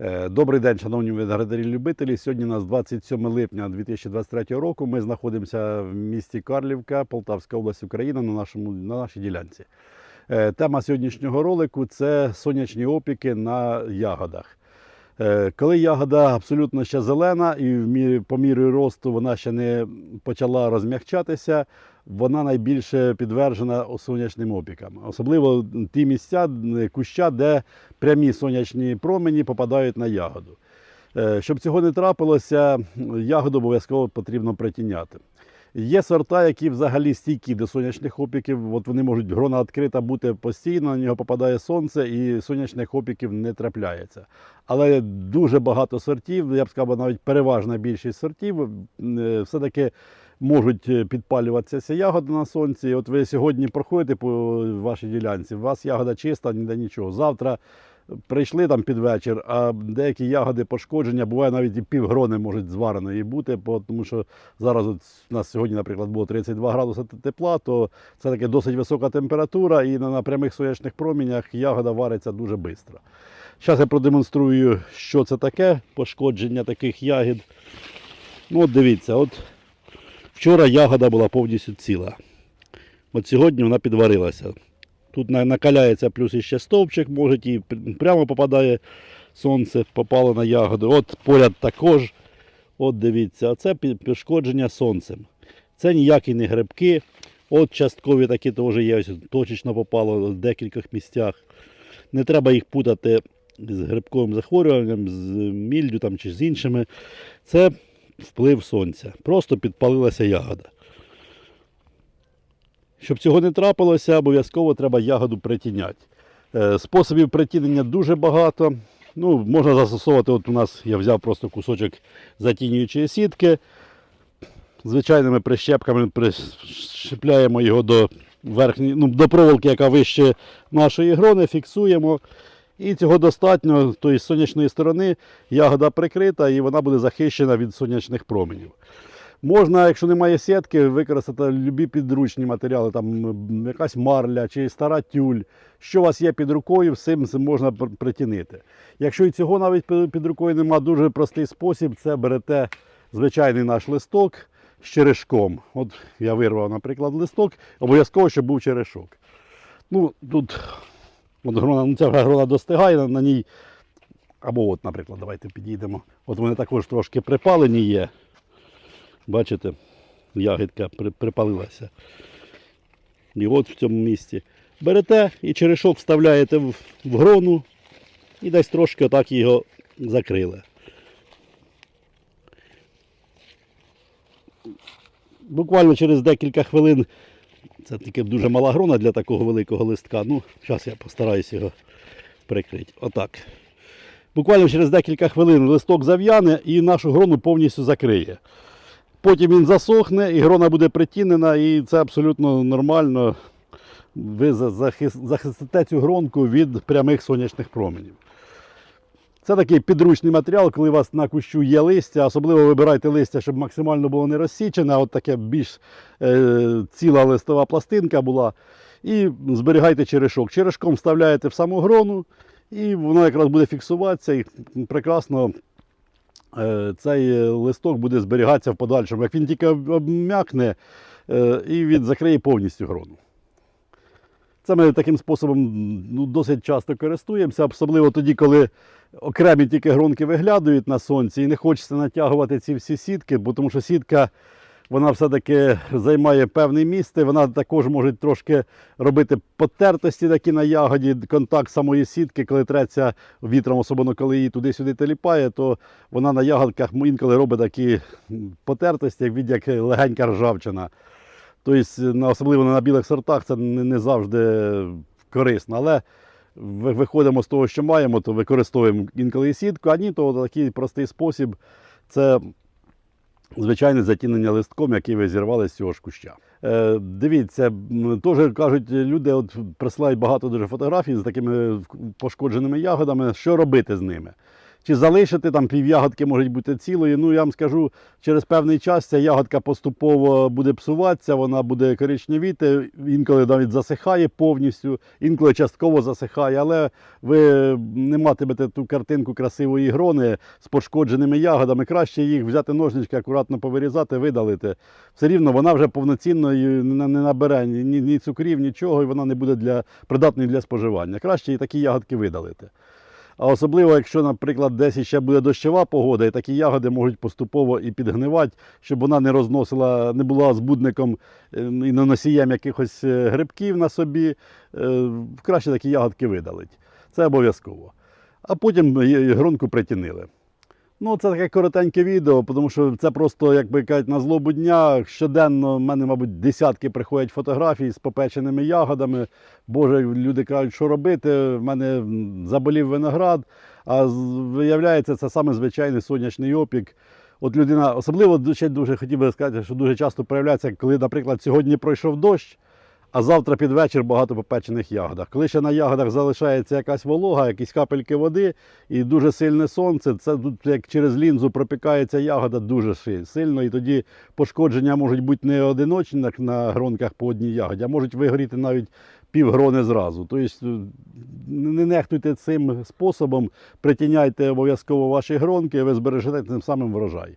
Е, Добрий день, шановні виноградарі-любителі. Сьогодні у нас 27 липня 2023 року. Ми знаходимося в місті Карлівка, Полтавська область, Україна на, нашому, на нашій ділянці. Е, Тема сьогоднішнього ролику це сонячні опіки на ягодах. Е, Коли ягода абсолютно ще зелена і в мірі- по мірі росту вона ще не почала розм'якчатися, вона найбільше підтверджена сонячним опікам. Особливо ті місця куща, де прямі сонячні промені попадають на ягоду. Е, Щоб цього не трапилося, ягоду обов'язково потрібно притіняти. Є сорта, які взагалі стійкі до сонячних опіків. От вони можуть грона відкрита бути постійно, на нього попадає сонце і сонячних опіків не трапляється. Але дуже багато сортів, я б сказав, навіть переважна більшість сортів, е, все-таки можуть е, підпалюватися ягоди на сонці. От ви сьогодні проходите по вашій ділянці, у вас ягода чиста, ніде нічого. Завтра прийшли там під вечір, а деякі ягоди пошкодження, буває навіть і півгрони можуть звареної бути, тому що зараз от у нас сьогодні, наприклад, було 32 градуси тепла, то це таке досить висока температура, і на, на прямих сонячних промінях ягода вариться дуже швидко. Зараз я продемонструю, що це таке пошкодження таких ягід. Ну, от дивіться, от вчора ягода була повністю ціла. От сьогодні вона підварилася. Тут накаляється плюс іще стовпчик, може і прямо попадає сонце, попало на ягоду. От поряд також. От дивіться, пі- пошкодження сонцем. Це ніякі не грибки. От часткові такі теж є, точечно попало в декількох місцях. Не треба їх путати з грибковим захворюванням, з міллю там, чи з іншими. Це вплив сонця. Просто підпалилася ягода. Щоб цього не трапилося, обов'язково треба ягоду притіняти. Е, Способів притінення дуже багато. Ну, можна застосовувати, от у нас я взяв просто кусочок затінюючої сітки. Звичайними прищепками прищепляємо його до верхньої, ну, до проволоки, яка вище нашої грони, фіксуємо. І цього достатньо, тобто з сонячної сторони ягода прикрита і вона буде захищена від сонячних променів. Можна, якщо немає сітки, використати любі підручні матеріали, там якась марля чи стара тюль. Що у вас є під рукою, всім можна пр- притінити. Якщо і цього навіть під рукою немає, дуже простий спосіб це берете звичайний наш листок з черешком. От я вирвав, наприклад, листок, обов'язково, щоб був черешок. Ну, тут от грона, ну, ця грона достигає, на ній. Або от, наприклад, давайте підійдемо. От вони також трошки припалені є. Бачите, ягідка припалилася. І от в цьому місці. Берете і черешок вставляєте в, грону і десь трошки отак його закрили. Буквально через декілька хвилин, це тільки дуже мала грона для такого великого листка. Ну, зараз я постараюсь його прикрити. Отак. Буквально через декілька хвилин листок зав'яне і нашу грону повністю закриє. Потім він засохне, і грона буде притінена, і це абсолютно нормально. Ви захистите цю гронку від прямих сонячних променів. Це такий підручний матеріал, коли у вас на кущу є листя, особливо вибирайте листя, щоб максимально було не розсічене, а от таке більш е, ціла листова пластинка була. І зберігайте черешок. Черешком вставляєте в саму грону, і воно якраз буде фіксуватися і прекрасно цей е, листок буде зберігатися в подальшому. Як він тільки обм'якне, е, і він закриє повністю грону. Це ми таким способом ну, досить часто користуємося, особливо тоді, коли окремі тільки гронки виглядають на сонці і не хочеться натягувати ці всі сітки, бо тому що сітка вона все-таки займає певне місце, вона також може трошки робити потертості такі на ягоді, контакт самої сітки, коли треться вітром, особливо коли її туди-сюди теліпає, то вона на ягодках інколи робить такі потертості, як від як легенька ржавчина. Тобто, особливо на білих сортах це не, завжди корисно. Але виходимо з того, що маємо, то використовуємо інколи сітку, а ні, то такий простий спосіб це звичайне затінення листком, який ви зірвали з цього ж куща. Е, дивіться, теж кажуть, люди от присилають багато дуже фотографій з такими пошкодженими ягодами. Що робити з ними? Чи залишити там пів'ягодки можуть бути цілої. Ну я вам скажу, через певний час ця ягодка поступово буде псуватися, вона буде коричневіти, інколи навіть засихає повністю, інколи частково засихає, але ви не матимете ту картинку красивої грони з пошкодженими ягодами. Краще їх взяти ножнички, акуратно повирізати, видалити. Все рівно вона вже повноцінною не не набере ні, ні цукрів, нічого, і вона не буде для, придатною для споживання. Краще і такі ягодки видалити. А особливо, якщо, наприклад, десь ще буде дощова погода, і такі ягоди можуть поступово і підгнивати, щоб вона не розносила, не була збудником е, і носієм якихось е, грибків на собі. Е, Краще такі ягодки видалить. Це обов'язково. А потім гронку притінили. Ну, це таке коротеньке відео, тому що це просто, як би кажуть, на злобу дня. Щоденно в мене, мабуть, десятки приходять фотографій з попеченими ягодами. Боже, люди кажуть, що робити. В мене заболів виноград. А виявляється, це саме звичайний сонячний опік. От людина, особливо дуже, дуже хотів би сказати, що дуже часто проявляється, коли, наприклад, сьогодні пройшов дощ, а завтра під вечір багато попечених ягодах. Коли ще на ягодах залишається якась волога, якісь капельки води і дуже сильне сонце, це тут як через лінзу пропікається ягода дуже сильно, і тоді пошкодження можуть бути не одиночні на- гронках по одній ягоді, а можуть вигоріти навіть півгрони зразу. Тобто е, не нехтуйте цим способом, притіняйте обов'язково ваші гронки, і ви збережете тим самим врожай.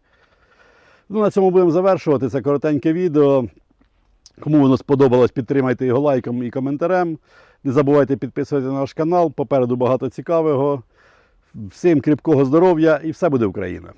Ну, на цьому будемо завершувати. Це коротеньке відео. Кому воно сподобалось, підтримайте його лайком і коментарем. Не забувайте підписуватися на наш канал. Попереду багато цікавого. Всім кріпкого здоров'я і все буде Україна!